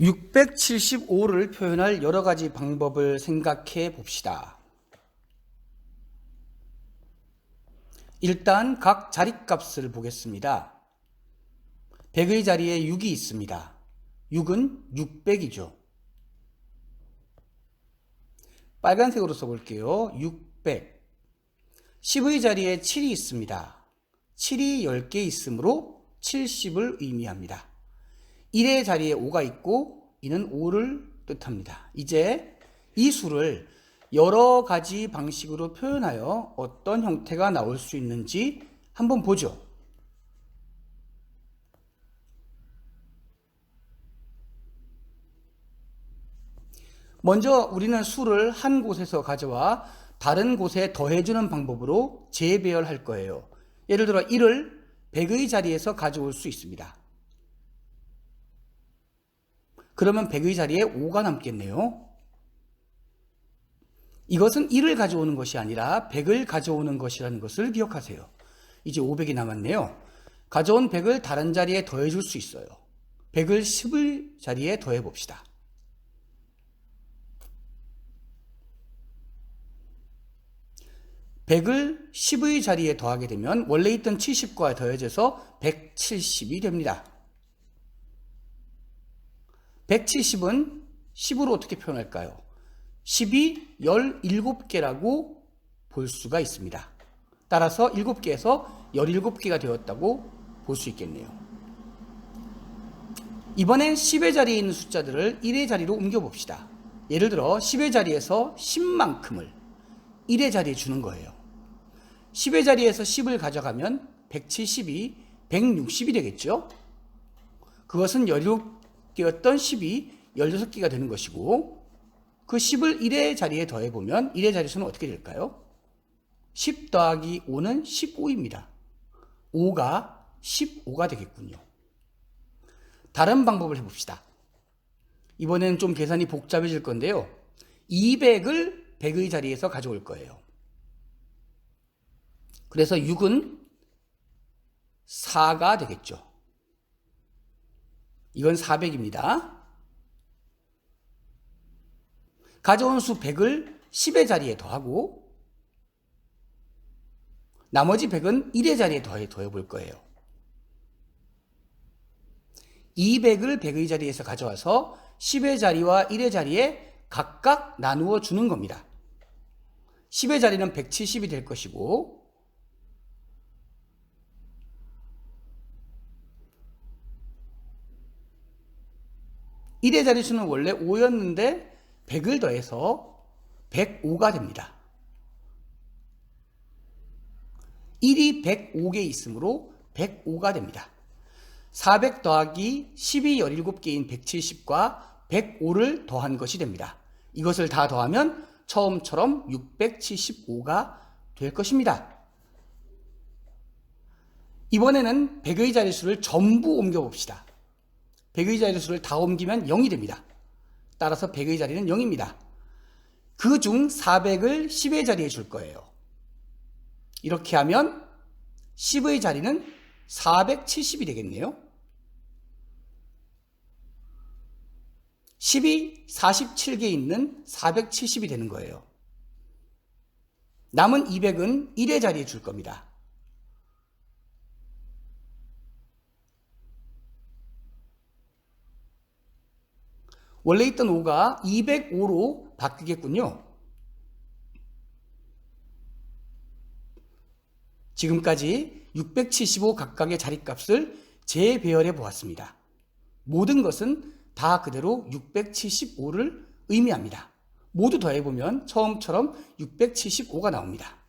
675를 표현할 여러 가지 방법을 생각해 봅시다. 일단 각 자리값을 보겠습니다. 100의 자리에 6이 있습니다. 6은 600이죠. 빨간색으로 써볼게요. 600. 10의 자리에 7이 있습니다. 7이 10개 있으므로 70을 의미합니다. 1의 자리에 5가 있고 이는 5를 뜻합니다. 이제 이 수를 여러 가지 방식으로 표현하여 어떤 형태가 나올 수 있는지 한번 보죠. 먼저 우리는 수를 한 곳에서 가져와 다른 곳에 더해주는 방법으로 재배열할 거예요. 예를 들어 1을 100의 자리에서 가져올 수 있습니다. 그러면 100의 자리에 5가 남겠네요. 이것은 1을 가져오는 것이 아니라 100을 가져오는 것이라는 것을 기억하세요. 이제 500이 남았네요. 가져온 100을 다른 자리에 더해줄 수 있어요. 100을 10의 자리에 더해 봅시다. 백을 10의 자리에 더하게 되면 원래 있던 70과 더해져서 170이 됩니다. 170은 10으로 어떻게 표현할까요? 10이 17개라고 볼 수가 있습니다. 따라서 7개에서 17개가 되었다고 볼 수 있겠네요. 이번엔 10의 자리에 있는 숫자들을 1의 자리로 옮겨 봅시다. 예를 들어 10의 자리에서 10만큼을 1의 자리에 주는 거예요. 10의 자리에서 10을 가져가면 170이 160이 되겠죠? 그것은 16 개였던 10이 16개가 되는 것이고 그 10을 1의 자리에 더해보면 1의 자리수는 어떻게 될까요? 10 더하기 5는 15입니다. 5가 15가 되겠군요. 다른 방법을 해봅시다. 이번에는 좀 계산이 복잡해질 건데요. 200을 100의 자리에서 가져올 거예요. 그래서 6은 4가 되겠죠. 이건 400입니다. 가져온 수 100을 10의 자리에 더하고 나머지 100은 1의 자리에 더해, 더해 볼 거예요. 200을 100의 자리에서 가져와서 10의 자리와 1의 자리에 각각 나누어 주는 겁니다. 10의 자리는 170이 될 것이고 1의 자리수는 원래 5였는데 100을 더해서 105가 됩니다. 1이 105개 있으므로 105가 됩니다. 400 더하기 10이 17개인 170과 105를 더한 것이 됩니다. 이것을 다 더하면 처음처럼 675가 될 것입니다. 이번에는 100의 자릿수를 전부 옮겨 봅시다. 100의 자릿수를 다 옮기면 0이 됩니다. 따라서 100의 자리는 0입니다. 그 중 400을 10의 자리에 줄 거예요. 이렇게 하면 10의 자리는 470이 되겠네요. 10이 47개 있는 470이 되는 거예요. 남은 200은 1의 자리에 줄 겁니다. 원래 있던 5가 205로 바뀌겠군요. 지금까지 675 각각의 자리값을 재배열해 보았습니다. 모든 것은 다 그대로 675를 의미합니다. 모두 더해보면 처음처럼 675가 나옵니다.